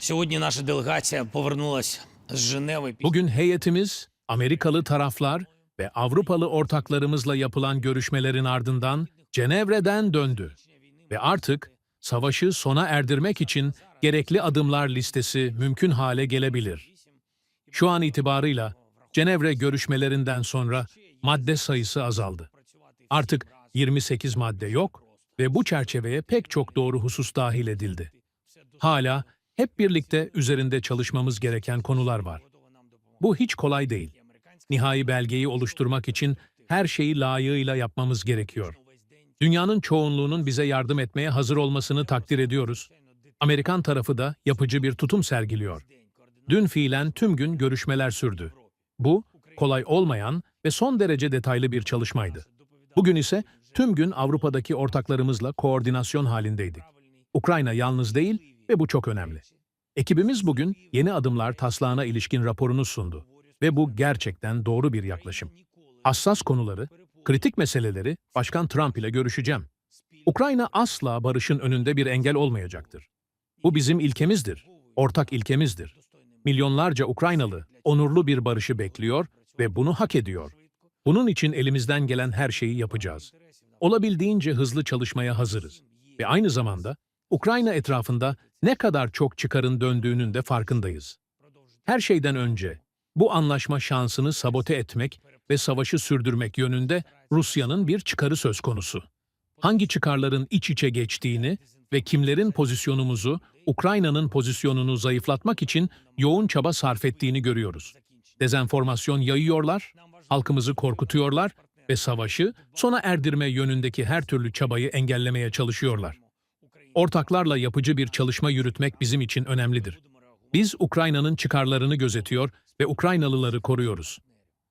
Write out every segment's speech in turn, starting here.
Сьогодні наша делегація повернулась з Женеви. після Bugün heyetimiz Amerikalı taraflar ve Avrupalı ortaklarımızla yapılan görüşmelerin ardından Cenevre'den döndü ve artık savaşı sona erdirmek için gerekli adımlar listesi mümkün hale gelebilir. Şu an itibarıyla Cenevre görüşmelerinden sonra madde sayısı azaldı. Artık 28 madde yok ve bu çerçeveye pek çok doğru husus dahil edildi. Hala hep birlikte üzerinde çalışmamız gereken konular var. Bu hiç kolay değil. Nihai belgeyi oluşturmak için her şeyi layığıyla yapmamız gerekiyor. Dünyanın çoğunluğunun bize yardım etmeye hazır olmasını takdir ediyoruz. Amerikan tarafı da yapıcı bir tutum sergiliyor. Dün fiilen tüm gün görüşmeler sürdü. Bu, kolay olmayan ve son derece detaylı bir çalışmaydı. Bugün ise tüm gün Avrupa'daki ortaklarımızla koordinasyon halindeydik. Ukrayna yalnız değil ve bu çok önemli. Ekibimiz bugün yeni adımlar taslağına ilişkin raporunu sundu ve bu gerçekten doğru bir yaklaşım. Hassas konuları, kritik meseleleri Başkan Trump ile görüşeceğim. Ukrayna asla barışın önünde bir engel olmayacaktır. Bu bizim ilkemizdir, ortak ilkemizdir. Milyonlarca Ukraynalı onurlu bir barışı bekliyor ve bunu hak ediyor. Bunun için elimizden gelen her şeyi yapacağız. Olabildiğince hızlı çalışmaya hazırız. Ve aynı zamanda Ukrayna etrafında ne kadar çok çıkarın döndüğünün de farkındayız. Her şeyden önce bu anlaşma şansını sabote etmek ve savaşı sürdürmek yönünde Rusya'nın bir çıkarı söz konusu. Hangi çıkarların iç içe geçtiğini ve kimlerin pozisyonumuzu, Ukrayna'nın pozisyonunu zayıflatmak için yoğun çaba sarf ettiğini görüyoruz. Dezenformasyon yayıyorlar, halkımızı korkutuyorlar ve savaşı sona erdirme yönündeki her türlü çabayı engellemeye çalışıyorlar. Ortaklarla yapıcı bir çalışma yürütmek bizim için önemlidir. Biz Ukrayna'nın çıkarlarını gözetiyor ve Ukraynalıları koruyoruz.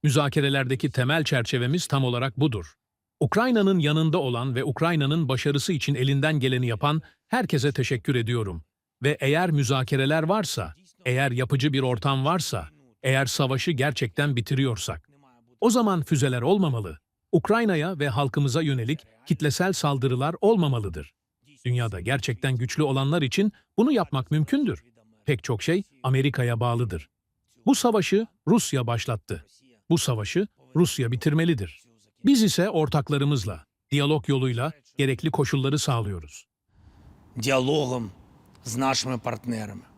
Müzakerelerdeki temel çerçevemiz tam olarak budur. Ukrayna'nın yanında olan ve Ukrayna'nın başarısı için elinden geleni yapan herkese teşekkür ediyorum. Ve eğer müzakereler varsa, eğer yapıcı bir ortam varsa, eğer savaşı gerçekten bitiriyorsak, o zaman füzeler olmamalı. Ukrayna'ya ve halkımıza yönelik kitlesel saldırılar olmamalıdır. Dünyada gerçekten güçlü olanlar için bunu yapmak mümkündür. Pek çok şey Amerika'ya bağlıdır. Bu savaşı Rusya başlattı. Bu savaşı Rusya bitirmelidir. Biz ise ortaklarımızla, diyalog yoluyla gerekli koşulları sağlıyoruz. Diyalogum z partnerimi.